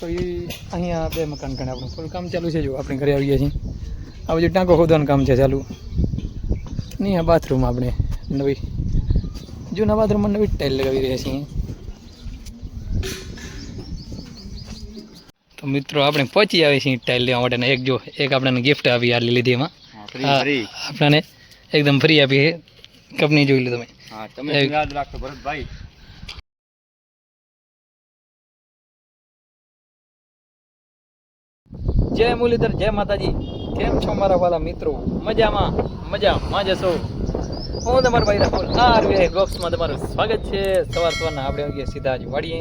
તો એ અહીંયા બે મકાન ગણે આપણું થોડું કામ ચાલુ છે. જો આપણે ઘરે આવીએ છીએ. આ બધું ટાંકો ખોદવાનું કામ છે ચાલુ. નહીં આ બાથરૂમ આપણે નવી. જૂના બાથરૂમમાં નવી ટાઇલ લગાવી રહ્યા છીએ. તો મિત્રો આપણે પહોંચી આવી છીએ ટાઇલ લેવા માટે. એક જો એક આપણને ગિફ્ટ આપી આ લીધી એમાં. આપણને એકદમ ફ્રી આપી કંપની જોઈ લો તમે. જય મુરલીધર જય માતાજી. કેમ છો મારા વાલા મિત્રો? મજામાં? મજામાં. છો હું તમારો ભાઈ રાહુલ આરવીઆઈ બ્લોગ્સમાં તમારું સ્વાગત છે. સવાર સવારના આપણે ગયા સીધા જ વાડીએ.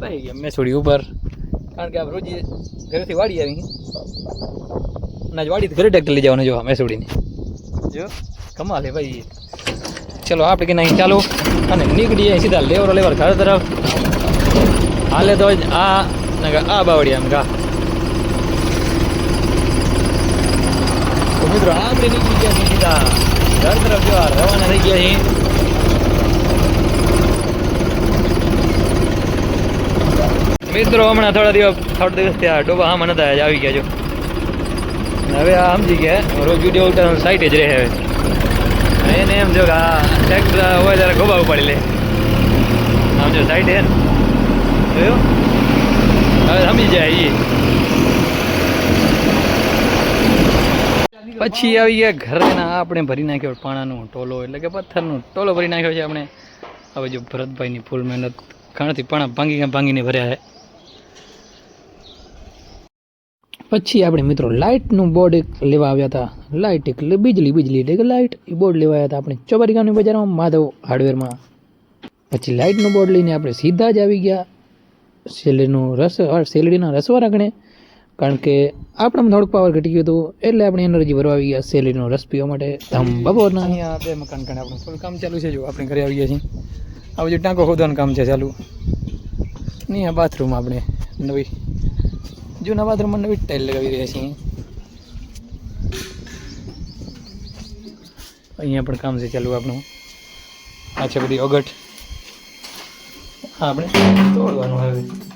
ભાઈ ગયા મેસોડી ઉપર કારણ કે આપણે રોજ ઘરેથી વાડી આવી. અને આજ વાડી ઘરે ટ્રેક્ટર લઈ જવાનું જો મેસોડીની. જો. કમાલ હે ભાઈ. ચલો આપણે કે નહીં ચાલો. અને નીકળીએ સીધા લેવર લેવર ઘર તરફ. હાલે તો જ આ આ બાવડી આમ ગા તો મિત્રો આપણે નીકળી ગયા છીએ સીધા. ઘર તરફ જવા રવાના થઈ ગયા છીએ મિત્રો, હમણાં થોડા દિવસ થોડા દિવસ ત્યાં ડોબા આમાં નતા આવી ગયા છો હવે આ સમજી ગયા, રોજ વીડિયો ઉતારવાનું સાઈટ જ રહે હવે. એને એમ જો આ ટ્રેક્ટર હોય ત્યારે ગોબા ઉપાડી લે. આમ જો સાઈટ હે ને જોયું? હવે સમજી જાય એ પછી આવી ગયા ઘરેના, આપણે ભરી નાખ્યો પાણાનો ટોલો, એટલે કે પથ્થરનો ટોલો ભરી નાખ્યો છે આપણે. હવે જો ભરતભાઈની ફૂલ મહેનત ઘણાથી પાણા ભાંગી ભાંગીને ભર્યા છે. પછી આપણે મિત્રો લાઇટનું બોર્ડ એક લેવા આવ્યા હતા. લાઇટ એટલે બીજલી બીજલી, એટલે કે લાઇટ, એ બોર્ડ લેવા આવ્યા હતા આપણે ચોબારી ગામની બજારમાં, માધવ હાર્ડવેરમાં. પછી લાઇટનું બોર્ડ લઈને આપણે સીધા જ આવી ગયા. શેરડીનું રસ શેરડીના રસવાળા ગણે કારણ કે આપણામાં થોડુંક પાવર ઘટી ગયું હતું, એટલે આપણે એનર્જી ભરવા આવી ગયા શેલીનો રસ પીવા માટે. ધમ બપોરના અહીંયા બે મકાન ગણે આપણું થોડું કામ ચાલુ છે, જો આપણે ઘરે આવી ગયા છીએ. આ બધું ટાંકો ખોદવાનું કામ છે ચાલુ. નહીં આ બાથરૂમ આપણે નવી, જૂના બાથરૂમમાં નવી ટાઇલ લગાવી રહ્યા છીએ. અહીંયા પણ કામ છે ચાલુ આપણું. આ છે બધી ઓગટ. હા આપણે તોડવાનું હવે.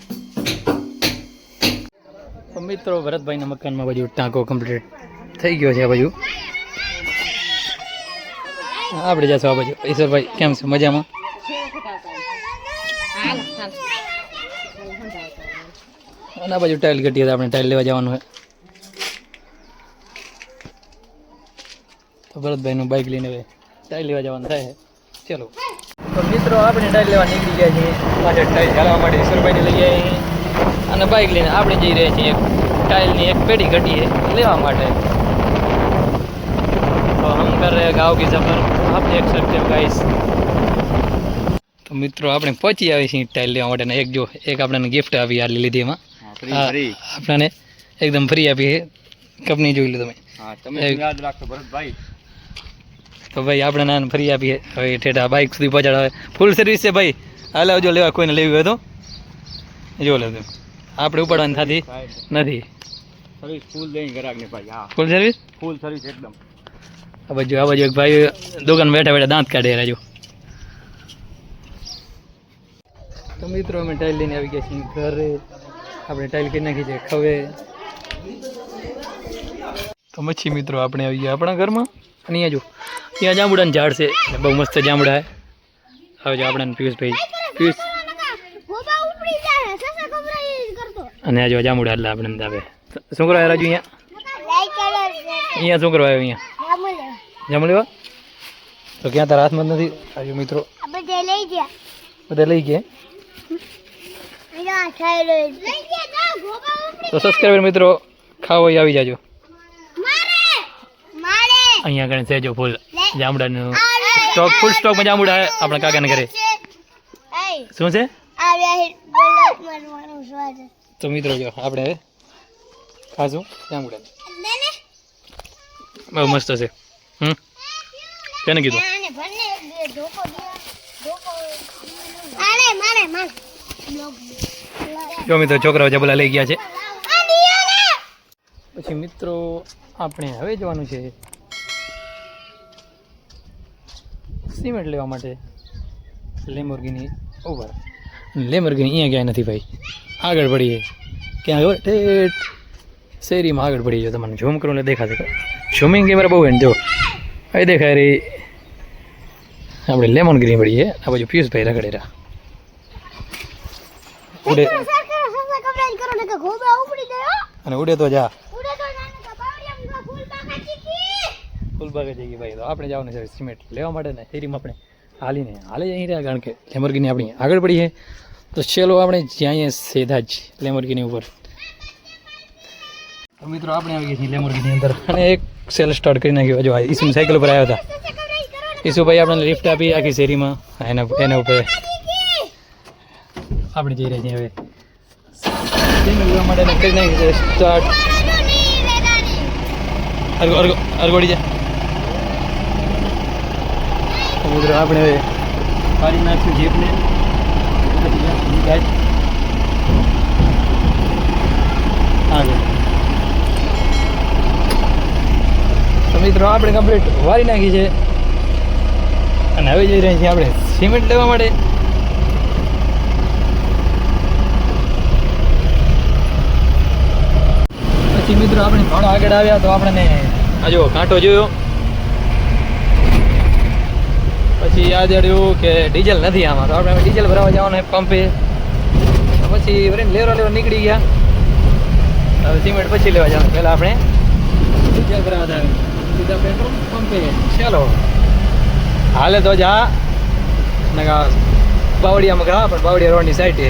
મિત્રો, ભરતભાઈના મકાનમાં બાજુ ટાંકો કમ્પ્લીટ થઈ ગયો છે આ બાજુ. આપણે જશું આ બાજુ. ઈશ્વરભાઈ, કેમ છે? મજામાં? અને બાજુ ટાઇલ ઘટી આપણે ટાઇલ લેવા જવાનું હોય તો ભરતભાઈનું બાઇક લઈને ટાઇલ લેવા જવાનું થાય ચલો. તો મિત્રો, આપણે ટાઇલ લેવા નીકળી ગયા છીએ. પાછળ ટાઇલ ચાલવા માટે ઈશ્વરભાઈને લઈ ગયા અને બાઇક લઈને આપણે જઈ રહ્યા છીએ એક ટાઇલની એક પેઢી ઘટીએ લેવા માટે. તો હમ કર રહે ગાંવ કી સફર. આપ દેખ સકતે ગાઈસ તો મિત્રો આપણે પહોંચી આવી છીએ ટાઇલ લેવા માટે એક જો એક આપણને ગિફ્ટ આવી આ લીધી એમાં. આપણને એકદમ ફ્રી આપી કંપની જોઈ લો તમે. યાદ રાખો ભરતભાઈ? તો ભાઈ આપણે નાન ફરી આપીએ હવે ઠેઠા બાઇક સુધી પહોંચાડવા. ફૂલ સર્વિસ છે ભાઈ. હાલ આવજો લેવા કોઈને લેવી હોય તો. જો લેજો આપણે ઉપાડવાની થતી નથી. સર્વિસ ફૂલ દઈ ગ્રાહક ભાઈ હા. ફૂલ સર્વિસ ફૂલ સર્વિસ એકદમ. આ બાજુ આ બાજુ ભાઈ દુકાન બેઠા બેઠા દાંત કાઢે રાજુ તો મિત્રો અમે ટાઈલ લઈને આવી ગયા છીએ ઘરે. આપણે ટાઇલ કરી નાખી છે ખવે. તો મચ્છી મિત્રો આપણે આવી ગયા આપણા ઘરમાં. અને અહીંયા જો ત્યાં જાંબુડાનું ઝાડ છે. બહુ મસ્ત જાંબુડા છે. હવે જો આપણા પિયુષભાઈ પિયુષ ગોબા ઉપડી જાય સસા ગભરાઈ કરતો અને આ જો જાંબુડા એટલે આપણે અંદર આવે શું કરવા રાજુ અહીંયા? અહીંયા શું કરવા આવ્યો અહીંયા? જાંબુ લેવા તો ક્યાં તારા હાથમાં નથી? આજુ મિત્રો. બધે લઈ ગયા. બધા લઈ ગયા તો સબસ્ક્રાઈબર મિત્રો ખાવો આવી જાજો. અહીંયા આગળ છે જો ફૂલ જામડાનું સ્ટોક ફૂલ સ્ટોકમાં જામુડા આપણા કાકાને ઘરે. શું છે? તો મિત્રો જો આપણે ખાશું જાંબુડા બહુ મસ્ત છે. હમ? કેને કીધું? જો મિત્રો છોકરાઓ જબલા લઈ ગયા છે. પછી મિત્રો આપણે હવે જવાનું છે સિમેન્ટ લેવા માટે લેમોર્ગીની ઓવર લેમોર્ગીની અહીંયા ક્યાંય નથી ભાઈ. આગળ પડીએ. ક્યાં ખબર? ઠેઠ. શેરીમાં આગળ પડી જાય તમને. ઝૂમ કરો એટલે દેખાશે. ઝૂમિંગ કેમેરા બહુ એને જો. અહીં દેખાય રે. આપણે લેમન ગ્રીન પડીએ. આ બાજુ પિયુષભાઈ ઉડે. ગોબરા ઉપડી જાય હો. અને ઉડે તો જા. ઉડે ફૂલબાગે જઈએ ભાઈ. તો આપણે જવાનું છે સિમેન્ટ લેવા માટે ને શેરીમાં આપણે હાલીને. હાલે જ અહીં રહ્યા કારણ કે લેમરગીની આપણી આગળ પડી છે. તો ચલો આપણે જ્યાં સીધા જ લેમરગીની ઉપર. તો મિત્રો આપણે આવી ગઈ છીએ લેમરગીની અંદર. અને એક સેલ સ્ટાર્ટ કરી નાખ્યો. જો ઈસુ સાયકલ ઉપર આવ્યા હતા. ઈસુભાઈ આપણને લિફ્ટ આપી આખી શેરીમાં. એના એના ઉપર. આપણે જઈ રહ્યા છીએ હવે. માટે કરી નાખી સ્ટાર્ટ અરગો અરગો અરગોડી જા. તો મિત્રો, આપણે પાડી નાખ્યું જીપને આગળ. તો મિત્રો, આપણે કમ્પ્લીટ વારી નાખી છે. અને હવે જઈ રહ્યા છીએ આપણે સિમેન્ટ લેવા માટે. પછી મિત્રો, આપણે ઘણો આગળ આવ્યા તો આપણને, આ કાંટો જોયો. પછી યાદ આવ્યું કે ડીઝલ નથી આમાં. તો આપણે ડીઝલ ભરાવા જવાનું પંપે. પછી વરીને લેરો લેરો નીકળી ગયા. હવે સિમેન્ટ પછી લેવા જવાનું. પહેલાં આપણે ડીઝલ ભરાવા જાય સીધા પેટ્રોલ પંપે. ચાલો. હાલે તો જા. નગા બાવડિયામાં ઘા, પણ બાવડિયા રોડની સાઈડ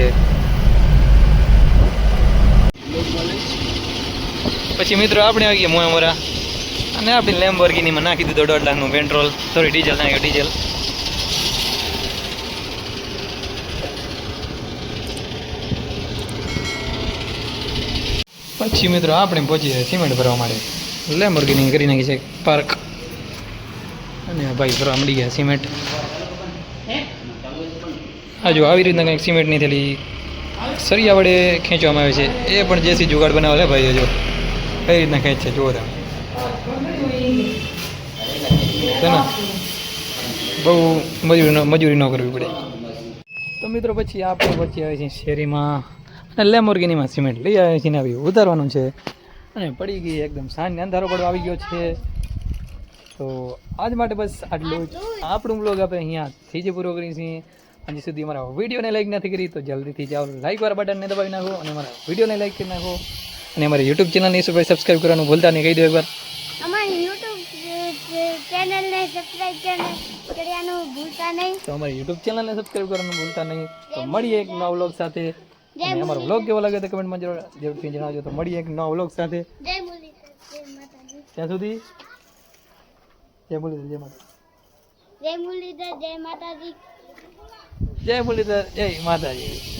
પછી મિત્રો આપણે આવી ગયા મોયા મોરા. અને આપણી લેમ્બોર્ગિનીમાં નાખી દીધો દોઢ લાખનું પેટ્રોલ સોરી ડીઝલ નાખ્યો ડીઝલ પછી મિત્રો આપણે પહોંચી જાય સિમેન્ટ ભરવા માટે. લે લેમ્બોર્ગિની કરી નાખી છે પાર્ક અને ભાઈ ભરવા મળી ગયા સિમેન્ટ. હા જો આવી રીતના કંઈક સિમેન્ટની થેલી સરિયા વડે ખેંચવામાં આવે છે. એ પણ જેસી જુગાડ બનાવે છે ભાઈ જો. કઈ રીતના ખેંચ છે, જુઓ તમે. બહુ મજૂરી મજૂરી ન કરવી પડે. તો મિત્રો પછી આપણે પછી આવે છે શેરીમાં. લેમોર્ગિનીમાં સિમેન્ટ લઈ આવે છે ને આવી ઉતારવાનું છે. અને પડી ગઈ એકદમ સાંજને અંધારો પડવા આવી ગયો છે. તો આજ માટે બસ આટલું જ. આપણું બ્લોગ આપણે અહીંયાથી જ પૂરો કરીએ છીએ. હજી સુધી અમારા વિડીયોને લાઈક નથી કરી તો જલ્દીથી જાઓ. લાઈક વાળા બટનને દબાવી નાખો અને અમારા વિડીયોને લાઈક કરી નાખો. અને અમારી યુટ્યુબ ચેનલને ભાઈ સબસ્ક્રાઈબ કરવાનું ભૂલતા નહીં. કહી દો એકવાર. અમારી યુટ્યુબ ચેનલને સબસ્ક્રાઇબ કરવાનું ભૂલતા નહીં. તો અમારી યુટ્યુબ ચેનલને સબસ્ક્રાઈબ કરવાનું ભૂલતા નહીં. તો મળીએ એક નવા વ્લોગ સાથે. અને અમારો વ્લોગ કેવો લાગે તો કમેન્ટમાં જરૂર જરૂરથી જણાવજો. તો મળીએ એક નવા વ્લોગ સાથે. ત્યાં સુધી જય મુરલીધર જય માતા જય મુરલીધર જય માતાજી. જય મુરલીધર જય માતાજી.